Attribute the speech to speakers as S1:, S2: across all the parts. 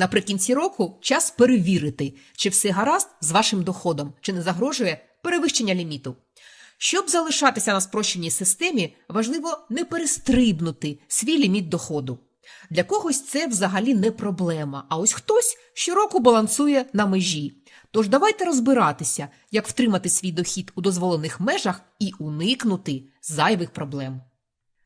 S1: Наприкінці року час перевірити, чи все гаразд з вашим доходом, чи не загрожує перевищення ліміту. Щоб залишатися на спрощеній системі, важливо не перестрибнути свій ліміт доходу. Для когось це взагалі не проблема, а ось хтось щороку балансує на межі. Тож давайте розбиратися, як втримати свій дохід у дозволених межах і уникнути зайвих проблем.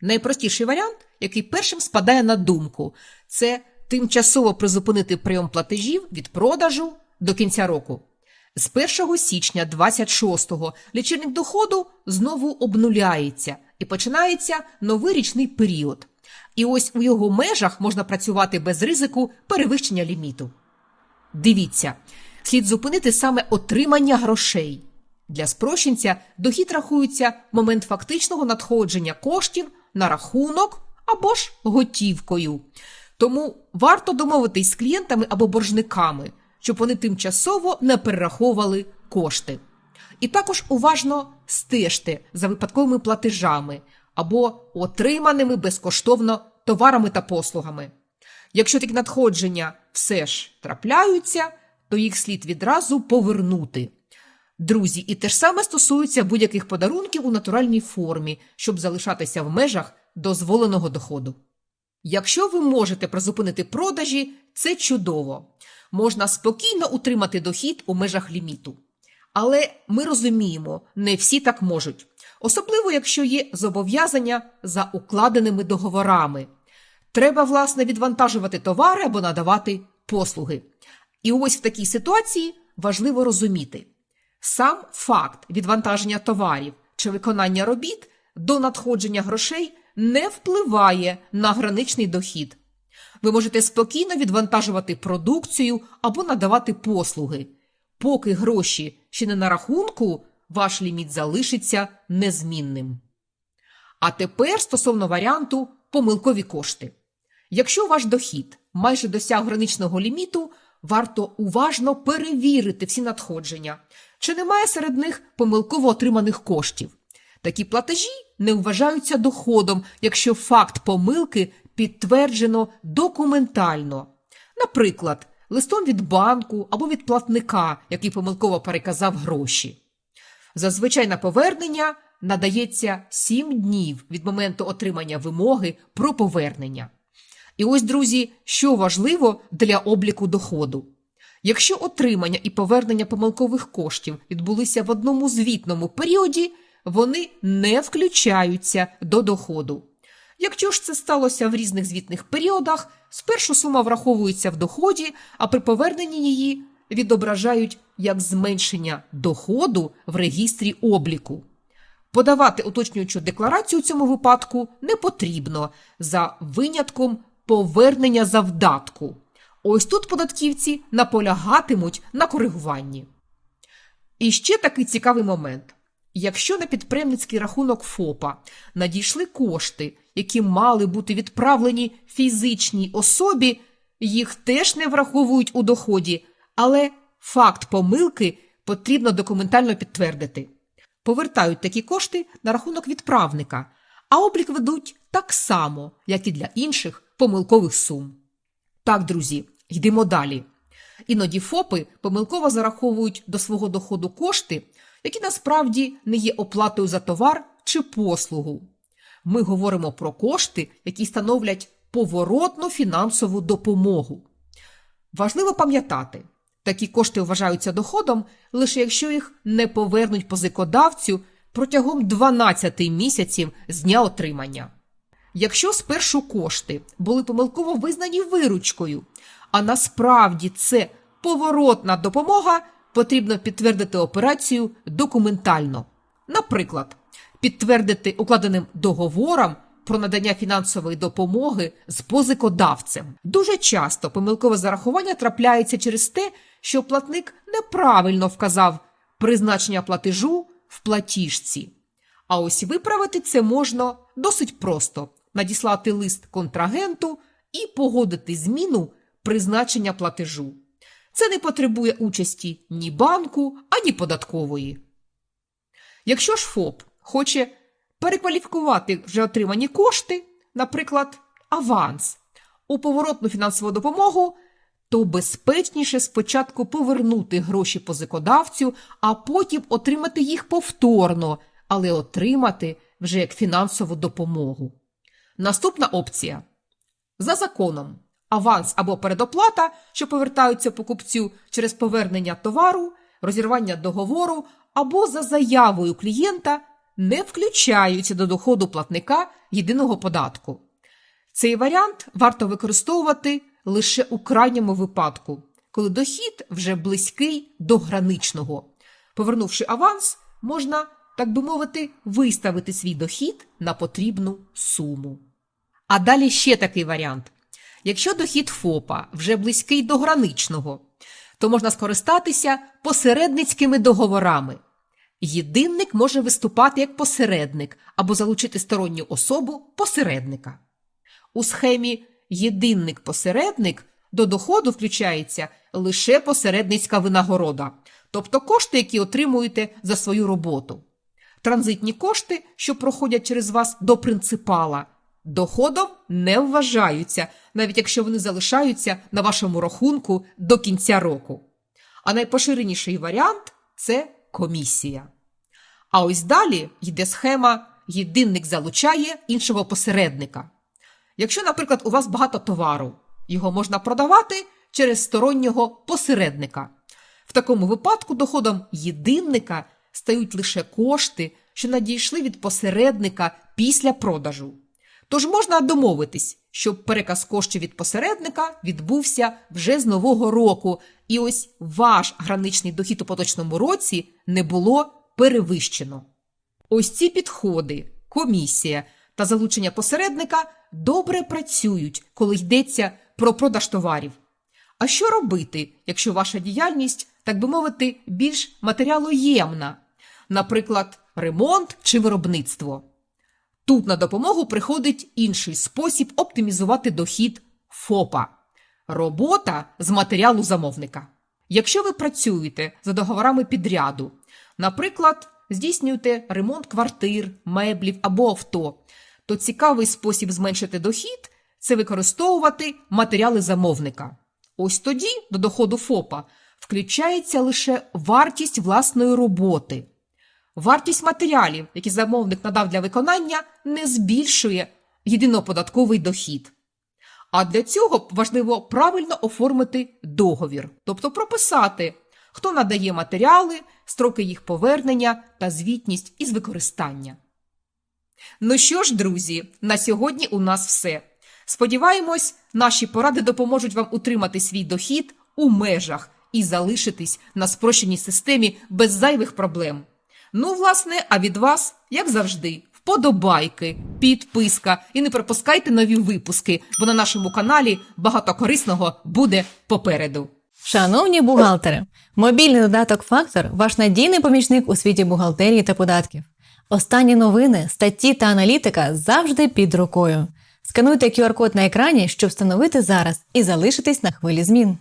S1: Найпростіший варіант, який першим спадає на думку, це тимчасово призупинити прийом платежів від продажу до кінця року. З 1 січня 26-го лічильник доходу знову обнуляється і починається новий річний період. І ось у його межах можна працювати без ризику перевищення ліміту. Дивіться, слід зупинити саме отримання грошей. Для спрощенця дохід рахується момент фактичного надходження коштів на рахунок або ж готівкою. Тому варто домовитись з клієнтами або боржниками, щоб вони тимчасово не перераховували кошти. І також уважно стежте за випадковими платежами або отриманими безкоштовно товарами та послугами. Якщо такі надходження все ж трапляються, то їх слід відразу повернути. Друзі, і те ж саме стосується будь-яких подарунків у натуральній формі, щоб залишатися в межах дозволеного доходу. Якщо ви можете призупинити продажі, це чудово. Можна спокійно утримати дохід у межах ліміту. Але ми розуміємо, не всі так можуть, особливо якщо є зобов'язання за укладеними договорами. Треба, власне, відвантажувати товари або надавати послуги. І ось в такій ситуації важливо розуміти, сам факт відвантаження товарів чи виконання робіт до надходження грошей не впливає на граничний дохід. Ви можете спокійно відвантажувати продукцію або надавати послуги. Поки гроші ще не на рахунку, ваш ліміт залишиться незмінним. А тепер стосовно варіанту помилкові кошти. Якщо ваш дохід майже досяг граничного ліміту, варто уважно перевірити всі надходження, чи немає серед них помилково отриманих коштів. Такі платежі не вважаються доходом, якщо факт помилки підтверджено документально. Наприклад, листом від банку або від платника, який помилково переказав гроші. Зазвичай на повернення надається 7 днів від моменту отримання вимоги про повернення. І ось, друзі, що важливо для обліку доходу. Якщо отримання і повернення помилкових коштів відбулися в одному звітному періоді, вони не включаються до доходу. Якщо ж це сталося в різних звітних періодах, спершу сума враховується в доході, а при поверненні її відображають як зменшення доходу в регістрі обліку. Подавати уточнюючу декларацію у цьому випадку не потрібно за винятком повернення завдатку. Ось тут податківці наполягатимуть на коригуванні. І ще такий цікавий момент. Якщо на підприємницький рахунок ФОПа надійшли кошти, які мали бути відправлені фізичній особі, їх теж не враховують у доході, але факт помилки потрібно документально підтвердити. Повертають такі кошти на рахунок відправника, а облік ведуть так само, як і для інших помилкових сум. Так, друзі, йдемо далі. Іноді ФОПи помилково зараховують до свого доходу кошти, які насправді не є оплатою за товар чи послугу. Ми говоримо про кошти, які становлять поворотну фінансову допомогу. Важливо пам'ятати, такі кошти вважаються доходом лише якщо їх не повернуть позикодавцю протягом 12 місяців з дня отримання. Якщо спершу кошти були помилково визнані виручкою, а насправді це поворотна допомога, потрібно підтвердити операцію документально. Наприклад, підтвердити укладеним договором про надання фінансової допомоги з позикодавцем. Дуже часто помилкове зарахування трапляється через те, що платник неправильно вказав призначення платежу в платіжці. А ось виправити це можна досить просто надіслати лист контрагенту і погодити зміну призначення платежу. Це не потребує участі ні банку, ані податкової. Якщо ж ФОП хоче перекваліфікувати вже отримані кошти, наприклад, аванс, у поворотну фінансову допомогу, то безпечніше спочатку повернути гроші позикодавцю, а потім отримати їх повторно, але отримати вже як фінансову допомогу. Наступна опція. За законом, аванс або передоплата, що повертаються покупцю через повернення товару, розірвання договору або за заявою клієнта, не включаються до доходу платника єдиного податку. Цей варіант варто використовувати лише у крайньому випадку, коли дохід вже близький до граничного. Повернувши аванс, можна, так би мовити, виставити свій дохід на потрібну суму. А далі ще такий варіант. Якщо дохід ФОПа вже близький до граничного, то можна скористатися посередницькими договорами. Єдинник може виступати як посередник або залучити сторонню особу посередника. У схемі єдинник-посередник до доходу включається лише посередницька винагорода, тобто кошти, які отримуєте за свою роботу. Транзитні кошти, що проходять через вас до принципала, доходом не вважаються, навіть якщо вони залишаються на вашому рахунку до кінця року. А найпоширеніший варіант це комісія. А ось далі йде схема єдинник залучає іншого посередника. Якщо, наприклад, у вас багато товару, його можна продавати через стороннього посередника. В такому випадку доходом єдинника стають лише кошти, що надійшли від посередника після продажу. Тож можна домовитись, щоб переказ коштів від посередника відбувся вже з нового року, і ось ваш граничний дохід у поточному році не було перевищено. Ось ці підходи, комісія та залучення посередника добре працюють, коли йдеться про продаж товарів. А що робити, якщо ваша діяльність, так би мовити, більш матеріалоємна, наприклад, ремонт чи виробництво? Тут на допомогу приходить інший спосіб оптимізувати дохід ФОПа робота з матеріалу замовника. Якщо ви працюєте за договорами підряду, наприклад, здійснюєте ремонт квартир, меблів або авто, то цікавий спосіб зменшити дохід це використовувати матеріали замовника. Ось тоді до доходу ФОПа включається лише вартість власної роботи. Вартість матеріалів, які замовник надав для виконання, не збільшує єдиноподатковий дохід. А для цього важливо правильно оформити договір, тобто прописати, хто надає матеріали, строки їх повернення та звітність із використання. Ну що ж, друзі, на сьогодні у нас все. Сподіваємось, наші поради допоможуть вам утримати свій дохід у межах і залишитись на спрощеній системі без зайвих проблем. Ну, власне, а від вас, як завжди, вподобайки, підписка і не пропускайте нові випуски, бо на нашому каналі багато корисного буде попереду.
S2: Шановні бухгалтери, мобільний додаток Фактор ваш надійний помічник у світі бухгалтерії та податків. Останні новини, статті та аналітика завжди під рукою. Скануйте QR-код на екрані, щоб встановити зараз і залишитись на хвилі змін.